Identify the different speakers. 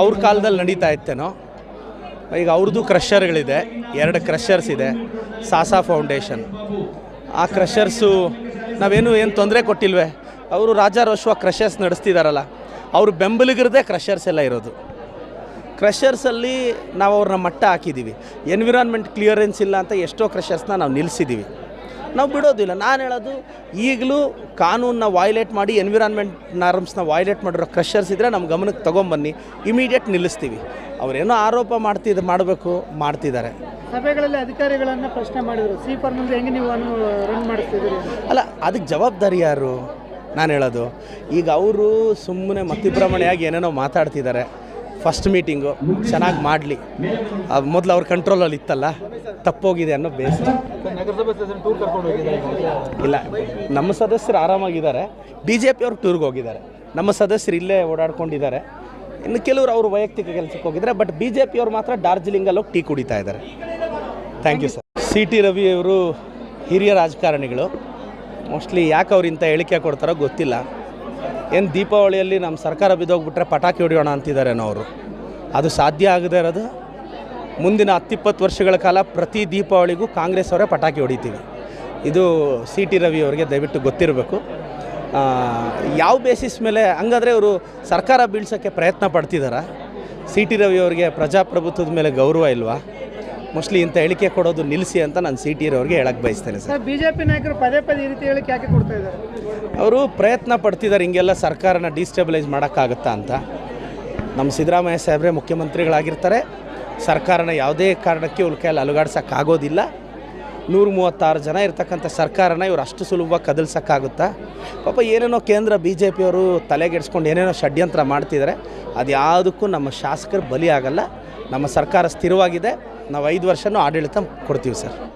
Speaker 1: ಅವ್ರ ಕಾಲದಲ್ಲಿ ನಡೀತಾ ಇತ್ತೇನೋ, ಈಗ ಅವ್ರದ್ದು ಕ್ರಷರ್ಗಳಿದೆ, ಎರಡು ಕ್ರಷರ್ಸ್ ಇದೆ, ಸಾಸಾ ಫೌಂಡೇಶನ್. ಆ ಕ್ರಷರ್ಸು ನಾವೇನು ಏನು ತೊಂದರೆ ಕೊಟ್ಟಿಲ್ವೇ? ಅವರು ರಾಜಾರೋಶ್ವ ಕ್ರಷರ್ಸ್ ನಡೆಸ್ತಿದಾರಲ್ಲ, ಅವರು ಬೆಂಬಲಿಗರದೇ ಕ್ರಷರ್ಸ್ ಎಲ್ಲ ಇರೋದು. ಕ್ರಷರ್ಸಲ್ಲಿ ನಾವು ಅವ್ರನ್ನ ಮಟ್ಟ ಹಾಕಿದ್ದೀವಿ ಎನ್ವಿರಾನ್ಮೆಂಟ್ ಕ್ಲಿಯರೆನ್ಸ್ ಇಲ್ಲ ಅಂತ ಎಷ್ಟೋ ಕ್ರಷರ್ಸ್ನ ನಾವು ನಿಲ್ಲಿಸಿದ್ದೀವಿ ನಾವು ಬಿಡೋದಿಲ್ಲ. ನಾನು ಹೇಳೋದು ಈಗಲೂ ಕಾನೂನನ್ನ ವಾಯ್ಲೇಟ್ ಮಾಡಿ ಎನ್ವಿರಾನ್ಮೆಂಟ್ ನಾರ್ಮ್ಸ್ನ ವಾಯ್ಲೇಟ್ ಮಾಡಿರೋ ಕ್ರಷರ್ಸ್ ಇದ್ದರೆ ನಮ್ಮ ಗಮನಕ್ಕೆ ತೊಗೊಂಬನ್ನಿ. ಇಮಿಡಿಯೇಟ್ ನಿಲ್ಲಿಸ್ತೀವಿ. ಅವರೇನೋ ಆರೋಪ ಮಾಡ್ತಿದ್ದು ಮಾಡಬೇಕು ಮಾಡ್ತಿದ್ದಾರೆ.
Speaker 2: ಸಭೆಗಳಲ್ಲಿ ಅಧಿಕಾರಿಗಳನ್ನು ಪ್ರಶ್ನೆ ಮಾಡಿದರು. ಸ್ವೀಪರ್ ಮುಂದೆ ಹೆಂಗೆ ನೀವು ರನ್ ಮಾಡಿಸ್ತಿದ್ದೀರಿ?
Speaker 1: ಅಲ್ಲ ಅದಕ್ಕೆ ಜವಾಬ್ದಾರಿ ಯಾರು? ನಾನು ಹೇಳೋದು. ಈಗ ಅವರು ಸುಮ್ಮನೆ ಮತಿಭ್ರಮಣೆಯಾಗಿ ಏನೇನೋ ಮಾತಾಡ್ತಿದ್ದಾರೆ. ಫಸ್ಟ್ ಮೀಟಿಂಗು ಚೆನ್ನಾಗಿ ಮಾಡಲಿ. ಮೊದಲು ಅವ್ರ ಕಂಟ್ರೋಲಲ್ಲಿ ಇತ್ತಲ್ಲ? ತಪ್ಪೋಗಿದೆ ಅನ್ನೋ ಬೇಸರ
Speaker 2: ನಗರಸಭೆ ಸದಸ್ಯರು ಟೂರ್ ಕರ್ಕೊಂಡು ಹೋಗಿದ್ದಾರೆ
Speaker 1: ಇಲ್ಲ ನಮ್ಮ ಸದಸ್ಯರು ಆರಾಮಾಗಿದ್ದಾರೆ. ಬಿ ಜೆ ಪಿ ಅವ್ರು ಟೂರ್ಗೆ ಹೋಗಿದ್ದಾರೆ. ನಮ್ಮ ಸದಸ್ಯರು ಇಲ್ಲೇ ಓಡಾಡ್ಕೊಂಡಿದ್ದಾರೆ. ಇನ್ನು ಕೆಲವರು ಅವರು ವೈಯಕ್ತಿಕ ಕೆಲಸಕ್ಕೆ ಹೋಗಿದ್ದಾರೆ ಬಟ್ ಬಿ ಜೆ ಪಿಯವ್ರು ಮಾತ್ರ ಡಾರ್ಜಿಲಿಂಗಲ್ಲಿ ಹೋಗಿ ಟೀ ಕುಡಿತಾ ಇದ್ದಾರೆ. Thank you sir C T Ravi ಅವರು ಹಿರಿಯ ರಾಜಕಾರಣಿಗಳು. ಮೋಸ್ಟ್ಲಿ ಯಾಕೆ ಅವ್ರು ಇಂಥ ಹೇಳಿಕೆ ಕೊಡ್ತಾರೋ ಗೊತ್ತಿಲ್ಲ. ಏನು ದೀಪಾವಳಿಯಲ್ಲಿ ನಮ್ಮ ಸರ್ಕಾರ ಬಿದ್ದೋಗ್ಬಿಟ್ರೆ ಪಟಾಕಿ ಹೊಡೆಯೋಣ ಅಂತಿದ್ದಾರೇನೋ ಅವರು ಅದು ಸಾಧ್ಯ ಆಗದೇ ಇರೋದು ಮುಂದಿನ ಹತ್ತಿಪ್ಪತ್ತು ವರ್ಷಗಳ ಕಾಲ ಪ್ರತಿ ದೀಪಾವಳಿಗೂ ಕಾಂಗ್ರೆಸ್ ಅವರೇ ಪಟಾಕಿ ಹೊಡಿತೀವಿ. ಇದು ಸಿ ಟಿ ರವಿ ಅವರಿಗೆ ದಯವಿಟ್ಟು ಗೊತ್ತಿರಬೇಕು. ಯಾವ ಬೇಸಿಸ್ ಮೇಲೆ ಹಂಗಾದರೆ ಅವರು ಸರ್ಕಾರ ಬೀಳ್ಸೋಕ್ಕೆ ಪ್ರಯತ್ನ ಪಡ್ತಿದ್ದಾರಾ ಸಿ ಟಿ ರವಿ ಅವರಿಗೆ ಪ್ರಜಾಪ್ರಭುತ್ವದ ಮೇಲೆ ಗೌರವ ಇಲ್ವಾ? ಮೋಸ್ಟ್ಲಿ ಇಂಥ ಹೇಳಿಕೆ ಕೊಡೋದು ನಿಲ್ಲಿಸಿ ಅಂತ ನಾನು ಸಿ ಟಿ ರವ್ರಿಗೆ ಹೇಳಕ್ಕೆ ಬಯಸ್ತೇನೆ ಸರ್.
Speaker 2: ಸರ್ ಬಿಜೆಪಿ ನಾಯಕರು ಪದೇ ಪದೇ ಈ ರೀತಿ ಹೇಳಿಕೆ ಯಾಕೆ ಕೊಡ್ತಾ ಇದ್ದಾರೆ?
Speaker 1: ಅವರು ಪ್ರಯತ್ನ ಪಡ್ತಿದ್ದಾರೆ ಹಿಂಗೆಲ್ಲ ಸರ್ಕಾರನ ಡಿಸ್ಟೆಬಿಲೈಸ್ ಮಾಡೋಕ್ಕಾಗತ್ತಾ ಅಂತ. ನಮ್ಮ ಸಿದ್ದರಾಮಯ್ಯ ಸಾಹೇಬ್ರೆ ಮುಖ್ಯಮಂತ್ರಿಗಳಾಗಿರ್ತಾರೆ. ಸರ್ಕಾರನ ಯಾವುದೇ ಕಾರಣಕ್ಕೆ ಇವ್ರ ಕೈಯಲ್ಲಿ ಅಲುಗಾಡ್ಸೋಕ್ಕಾಗೋದಿಲ್ಲ. ನೂರು ಮೂವತ್ತಾರು ಜನ ಇರ್ತಕ್ಕಂಥ ಸರ್ಕಾರನ ಇವ್ರು ಅಷ್ಟು ಸುಲಭವಾಗಿ ಕದಲ್ಸೋಕ್ಕಾಗುತ್ತಾ? ಪಾಪ ಏನೇನೋ ಕೇಂದ್ರ ಬಿ ಜೆ ಪಿಯವರು ತಲೆಗೆಡ್ಸ್ಕೊಂಡು ಏನೇನೋ ಷಡ್ಯಂತ್ರ ಮಾಡ್ತಿದ್ದಾರೆ. ಅದು ಯಾವುದಕ್ಕೂ ನಮ್ಮ ಶಾಸಕರು ಬಲಿ ಆಗಲ್ಲ. ನಮ್ಮ ಸರ್ಕಾರ ಸ್ಥಿರವಾಗಿದೆ. ನಾವು ಐದು ವರ್ಷನೂ ಆಡಳಿತ ಕೊಡ್ತೀವಿ ಸರ್.